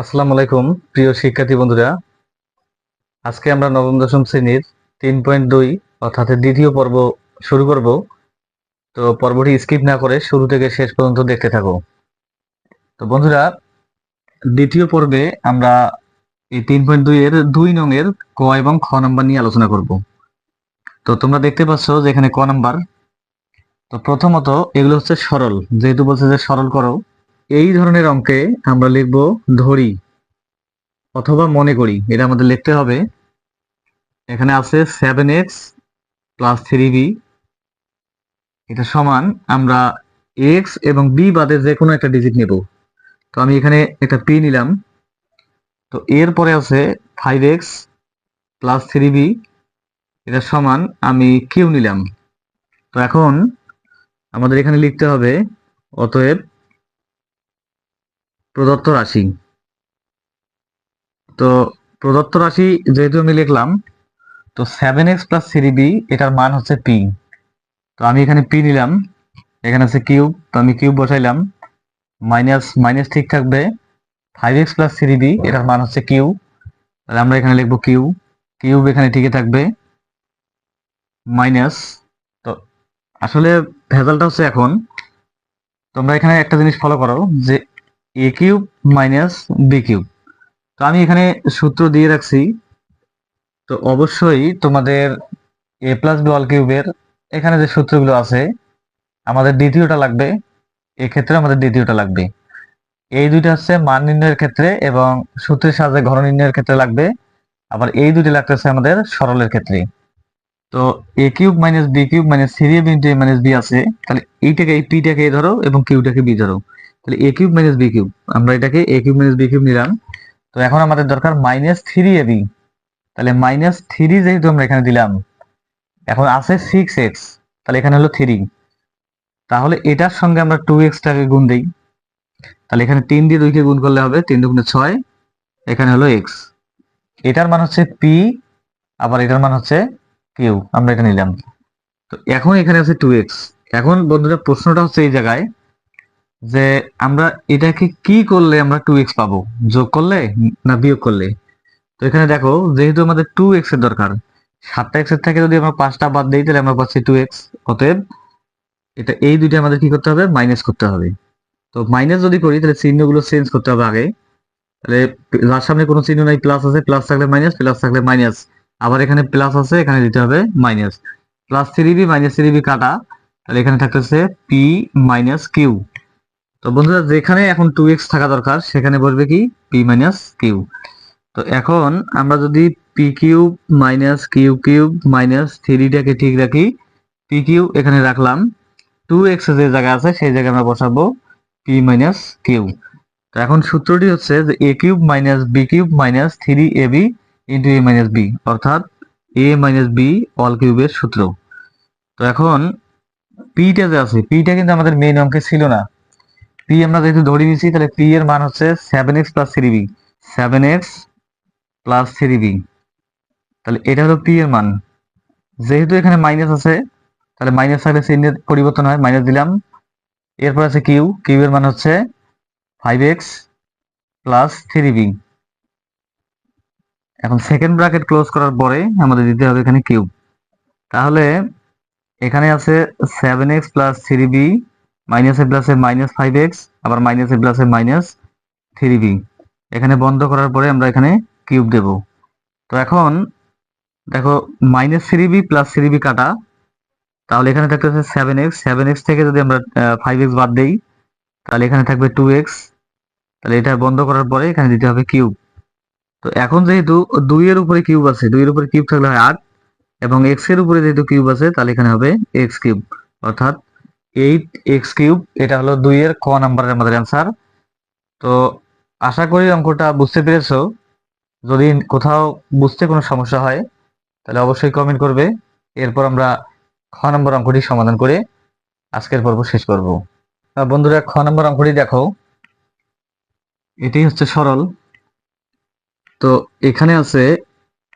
আসসালামু আলাইকুম, প্রিয় শিক্ষার্থী বন্ধুরা। আজকে আমরা নবম, দশম শ্রেণির তিন পয়েন্ট দুই, অর্থাৎ দ্বিতীয় পর্ব শুরু করব। তো পর্বটি স্কিপ না করে শুরু থেকে শেষ পর্যন্ত দেখতে থাকো। তো বন্ধুরা, দ্বিতীয় পর্বে আমরা এই তিন পয়েন্ট দুই এর দুই নং এর ক এবং খ নাম্বার নিয়ে আলোচনা করব। তো তোমরা দেখতে পাচ্ছ যে এখানে ক নাম্বার। তো প্রথমত এগুলো হচ্ছে সরল। যেহেতু বলছে যে সরল করো এই ধরনের অঙ্কে আমরা লিখব ধরি অথবা মনে করি। এটা আমাদের লিখতে হবে। এখানে আছে seven x plus three b এটা সমান আমরা এক্স এবং বি বাদে যে কোনো একটা ডিজিট নেব। তো আমি এখানে একটা পি নিলাম। তো এরপরে আছে five x plus three b এটা সমান আমি কিউ নিলাম। তো এখন আমাদের এখানে লিখতে হবে, অতএব প্রদত্ত রাশি। তো প্রদত্ত রাশি যেহেতু আমি লিখলাম, তো seven x plus three b এটার মান হচ্ছে পি তো আমি এখানে পি নিলাম, এখানে আছে কিউব তো আমি কিউব বসাইলাম মাইনাস মাইনাস ঠিক থাকবে five x plus three b এটার মান হচ্ছে কিউ তাহলে আমরা এখানে লিখব কিউ কিউব এখানে ঠিকই থাকবে মাইনাস তো আসলে ভেজালটা হচ্ছে এখন। তোমরা এখানে একটা জিনিস ফলো করো, যে a cube minus b cube তো আমি এখানে সূত্র দিয়ে রাখছি। তো অবশ্যই তোমাদের এ প্লাস বি অল কিউবের এখানে যে সূত্রগুলো আছে, আমাদের দ্বিতীয়টা লাগবে। এক্ষেত্রে আমাদের দ্বিতীয়টা লাগবে। এই দুইটা হচ্ছে মান নির্ণয়ের ক্ষেত্রে এবং সূত্রের সাহায্যে ঘন নির্ণয়ের ক্ষেত্রে লাগবে। আবার এই দুটি লাগতেছে আমাদের সরলের ক্ষেত্রে। তো a cube minus b cube minus a minus b আছে। তাহলে এইটাকে এই পিটাকে ধরো এবং কিউটাকে বি ধরো। তাহলে a cube minus b cube. আমরা এটাকে a cube minus b cube নিলাম। তো এখন আমাদের দরকার মাইনাস থ্রি এ বি তাহলে মাইনাস থ্রি যেহেতু আমরা এখানে দিলাম, এখন আছে সিক্স এক্স তাহলে এখানে হলো থ্রি তাহলে এটার সঙ্গে আমরা টু এক্সটাকে গুণ দিই। তাহলে এখানে তিন দিয়ে দুইকে গুণ করলে হবে তিন দুগুণে ছয়, এখানে হলো এক্স এটার মান হচ্ছে পি আবার এটার মান হচ্ছে কিউ আমরা এটা নিলাম। তো এখন এখানে আছে টু এক্স এখন বন্ধুরা প্রশ্নটা হচ্ছে এই জায়গায় যে আমরা এটাকে কি করলে আমরা টু এক্স পাবো? যোগ করলে না বিয়োগ করলে? তো এখানে দেখো, যেহেতু আমাদের টু এক্সের দরকার, সাতটা এক্সের থেকে যদি আমরা পাঁচটা বাদ দিই, তাহলে আমরা পাচ্ছি টু এক্স অতএব এটা এই দুইটা আমাদের কি করতে হবে? মাইনাস করতে হবে। তো মাইনাস যদি করি, তাহলে চিহ্নগুলো চেঞ্জ করতে হবে আগে। তাহলে যার সামনে কোনো চিহ্ন নাই প্লাস আছে প্লাস থাকলে মাইনাস প্লাস থাকলে মাইনাস আবার এখানে প্লাস আছে, এখানে দিতে হবে minus plus three b minus three b কাটা, তাহলে এখানে থাকতেছে পি মাইনাস কিউ তো বন্ধুরা, যেখানে এখন টু এক্স থাকা দরকার, সেখানে বসবে কি? পি মাইনাস কিউ তো এখন আমরা যদি p cube minus q cube minus থ্রিটাকে ঠিক রাখি পি কিউ এখানে রাখলাম। টু এক্স যে জায়গা আছে, সেই জায়গায় আমরা বসাবো পি মাইনাস কিউ তো এখন সূত্রটি হচ্ছে যে a cube minus b cube minus three a b into a minus b অর্থাৎ এ মাইনাস বি অল কিউবের সূত্র। তো এখন পিটা যে আছে পিটা কিন্তু আমাদের মেইন অঙ্কে ছিল না। পি আমরা যেহেতু ধরে নিয়েছি, তাহলে পি এর মান হচ্ছে seven x plus three b seven x plus three b তাহলে এটা হলো পি এর মান। যেহেতু এখানে মাইনাস আছে, তাহলে মাইনাস থাকলে চিহ্নের পরিবর্তন হয় মাইনাস দিলাম। এরপর আছে কিউ কিউ এর মান হচ্ছে five x plus three b এখন সেকেন্ড ব্র্যাকেট ক্লোজ করার পরে আমাদের দিতে হবে এখানে কিউব তাহলে এখানে আছে seven x plus three b মাইনাসে প্লাসে মাইনাস ফাইভ এক্স আবার মাইনাসে প্লাসে মাইনাস থ্রি বি এখানে বন্ধ করার পরে আমরা এখানে কিউব দেব। তো এখন দেখো minus three b plus three b কাটা, তাহলে এখানে থাকতেছে সেভেন এক্স সেভেন এক্স থেকে যদি আমরা ফাইভ এক্স বাদ দেই, তাহলে এখানে থাকবে টু এক্স তাহলে এটা বন্ধ করার পরে এখানে দিতে হবে কিউব তো এখন যেহেতু দুইয়ের উপরে কিউব আছে দুইয়ের উপরে কিউব থাকলে হয় আট, এবং এক্সের উপরে যেহেতু কিউব আছে, তাহলে এখানে হবে এক্স কিউব অর্থাৎ এইট এক্স কিউব এটা হলো দুইয়ের ক নাম্বারের আমাদের অ্যান্সার তো আশা করি অঙ্কটা বুঝতে পেরেছ। যদি কোথাও বুঝতে কোনো সমস্যা হয়, তাহলে অবশ্যই কমেন্ট করবে। এরপর আমরা খ নম্বর অঙ্কটি সমাধান করে আজকের পর্ব শেষ করব। বন্ধুরা, খ নম্বর অঙ্কটি দেখো। এটি হচ্ছে সরল। তো এখানে আছে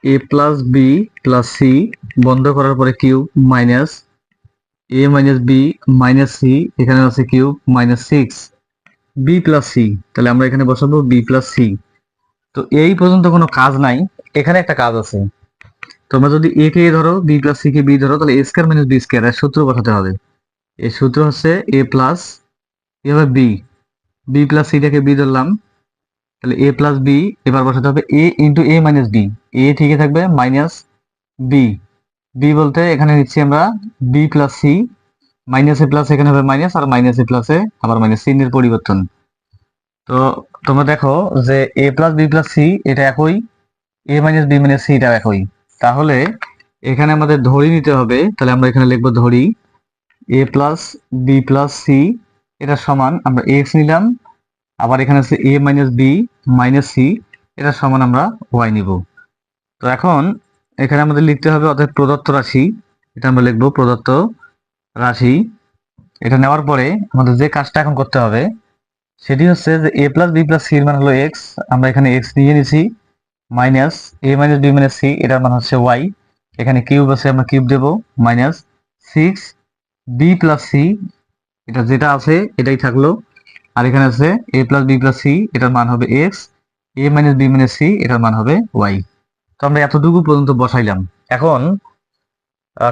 a plus b plus c বন্ধ করার পরে cube minus a minus b minus c এখানে আছে cube minus six b plus c তাহলে আমরা এখানে বসাবো বি প্লাস সি তো এই পর্যন্ত কোনো কাজ নাই, এখানে একটা কাজ আছে। তোমরা যদি এ কে এ ধরো বি প্লাস সি কে বি ধরো, তাহলে a square minus b square এর সূত্র বসাতে হবে। এই সূত্র হচ্ছে এ প্লাস এবার বি বি প্লাস সিটাকে বি ধরলাম, তাহলে এ প্লাস বি এবার বসাতে হবে a into a minus b a ঠিকই থাকবে মাইনাস বি বি বলতে এখানে নিচ্ছি আমরা b plus c minus a plus এখানে হবে মাইনাস আর মাইনাস এ প্লাসে আবার মাইনাস চিহ্নের পরিবর্তন। তো তোমরা দেখো যে a plus b plus c এটা একই a minus b minus c এটাও একই। তাহলে এখানে আমাদের ধরি নিতে হবে, তাহলে আমরা এখানে লিখব ধরি a plus b plus c এটা সমান আমরা এক্স নিলাম, আবার এখানে আছে a minus b minus c এটা সমান আমরা ওয়াই নিব। তো এখন এখানে আমাদের লিখতে হবে অর্থাৎ প্রদত্ত রাশি। এটা আমরা লিখব প্রদত্ত রাশি। এটা নেওয়ার পরে আমাদের যে কাজটা এখন করতে হবে, সেটি হচ্ছে যে এ প্লাস বি প্লাস সির মান হলো এক্স আমরা এখানে এক্স নিয়ে নিছি minus a minus b minus c এটার মান হচ্ছে ওয়াই এখানে কিউব আছে, আমরা কিউব দেব minus six b plus c এটা যেটা আছে, এটাই থাকল। আর এখানে আছে a plus b plus c এটার মান হবে x a minus b minus c এটার মান হবে ওয়াই তো আমরা এতটুকু পর্যন্ত বসাইলাম। এখন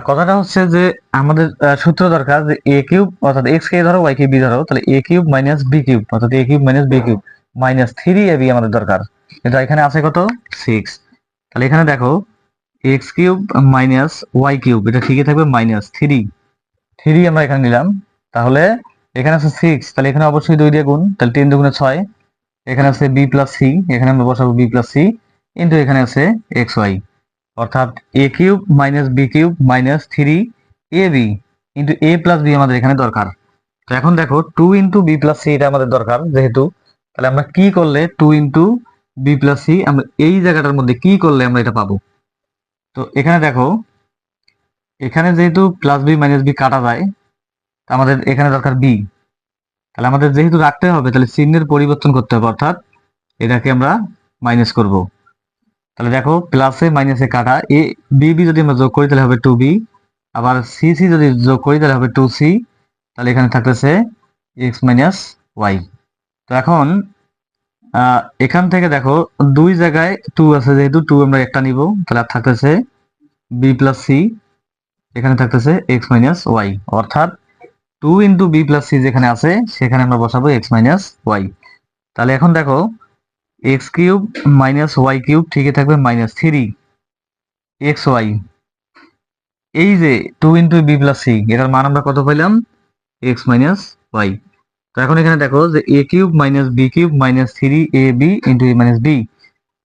কথাটা হচ্ছে যে আমাদের সূত্র দরকার যে এ কিউব অর্থাৎ এক্স কে ধরো ওয়াই কে বি ধরো, তাহলে a cube minus b cube, অর্থাৎ a cube minus b cube minus three a b আমাদের দরকার। কিন্তু এখানে আছে কত? সিক্স তাহলে এখানে দেখো x cube minus y cube, এটা ঠিকই থাকবে মাইনাস থ্রি থ্রি আমরা এখানে নিলাম। তাহলে এখানে আছে সিক্স তাহলে এখানে অবশ্যই দুই দিয়ে গুণ, তাহলে তিন দুগুণে ছয়। এখানে আছে বি প্লাস সি এখানে আমরা বসাবো বি প্লাস সি কিন্তু এখানে আছে এক্স ওয়াই অর্থাৎ a cube minus b cube minus three a b into a plus b আমাদের এখানে দরকার। তো এখন দেখো two into b plus c এটা আমাদের দরকার যেহেতু। তাহলে আমরা কি করলে two into b plus c আমরা এই জায়গাটার মধ্যে কি করলে আমরা এটা পাবো? তো এখানে দেখো, এখানে যেহেতু প্লাস বি মাইনাস বি কাটা যায় আমাদের এখানে দরকার বি তাহলে আমাদের যেহেতু রাখতে হবে, তাহলে চিহ্নের পরিবর্তন করতে হবে, অর্থাৎ এটাকে আমরা মাইনাস করব। তাহলে দেখো প্লাসে মাইনাসে কাটা। এ বি বি যদি আমরা যোগ করি, তাহলে হবে টু বি আবার সি সি যদি যোগ করি, তাহলে হবে টু সি তাহলে এখানে থাকতেছে এক্স মাইনাস ওয়াই তো এখন এখান থেকে দেখো, দুই জায়গায় টু আছে যেহেতু টু আমরা একটা নিব। তাহলে আর থাকতেছে বি প্লাস সি এখানে থাকতেছে এক্স মাইনাস ওয়াই অর্থাৎ two into b plus c যেখানে আছে, সেখানে আমরা বসাবো এক্স মাইনাস ওয়াই তাহলে এখন দেখো x cube minus y cube ঠিকই থাকবে মাইনাস থ্রি এক্স ওয়াই এই যে two into b plus c এটার মান আমরা কত পাইলাম এক্স মাইনাস ওয়াই তো এখন এখানে দেখো যে a cube minus b cube minus three a b into a minus b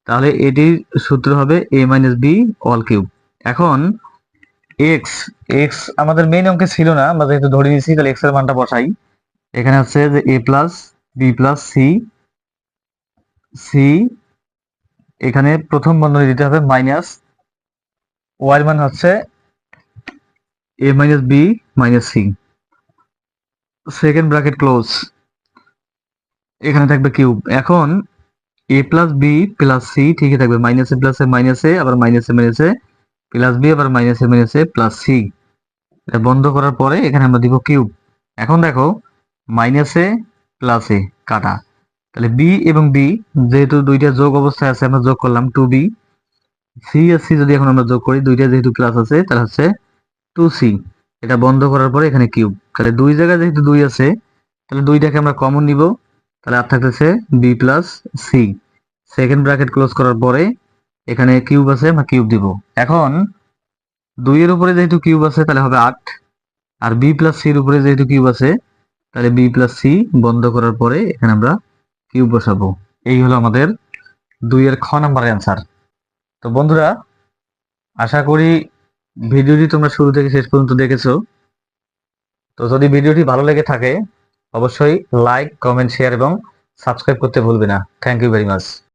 তাহলে এটির সূত্র হবে a minus b all cube এখন এক্স এক্স আমাদের মেইন অঙ্কে ছিল না, আমরা যেহেতু ধরে নিয়েছি, তাহলে এক্সের মানটা বসাই। এখানে হচ্ছে যে a plus b plus c c এখানে প্রথম বন্ধনী দিতে হবে মাইনাস ওয়াই মান হচ্ছে a minus b minus c second bracket close এখানে থাকবে কিউব এখন a plus b plus c ঠিকই থাকবে। মাইনাসে প্লাসে মাইনাসে আবার মাইনাসে মাইনাসে প্লাস বি আবার মাইনাসে মাইনাসে প্লাস সি বন্ধ করার পরে এখানে আমরা দিব কিউব এখন দেখো মাইনাসে প্লাসে কাটা। তাহলে বি এবং বি যেহেতু দুইটা যোগ অবস্থায় আছে, আমরা যোগ করলাম টু বি সি আর সি যদি এখন আমরা যোগ করি, দুইটা যেহেতু প্লাস আছে, তাহলে হচ্ছে টু সি এটা বন্ধ করার পরে এখানে কিউব তাহলে দুই জায়গায় যেহেতু দুই আছে, তাহলে দুইটাকে আমরা কমন নিব। তাহলে আর থাকতেছে b plus c second bracket close করার পরে এখানে কিউব আছে, আমরা কিউব দিব। এখন দুইয়ের উপরে যেহেতু কিউব আছে, তাহলে হবে আট। আর বি প্লাস সির উপরে যেহেতু কিউব আছে, তাহলে বি প্লাস সি বন্ধ করার পরে এখানে আমরা কিউব বসাবো। এই হলো আমাদের দুইয়ের খ নাম্বার অ্যান্সার তো বন্ধুরা, আশা করি ভিডিওটি তোমরা শুরু থেকে শেষ পর্যন্ত দেখেছ। তো যদি ভিডিওটি ভালো লেগে থাকে, অবশ্যই লাইক কমেন্ট শেয়ার এবং সাবস্ক্রাইব করতে ভুলবে না। Thank you very much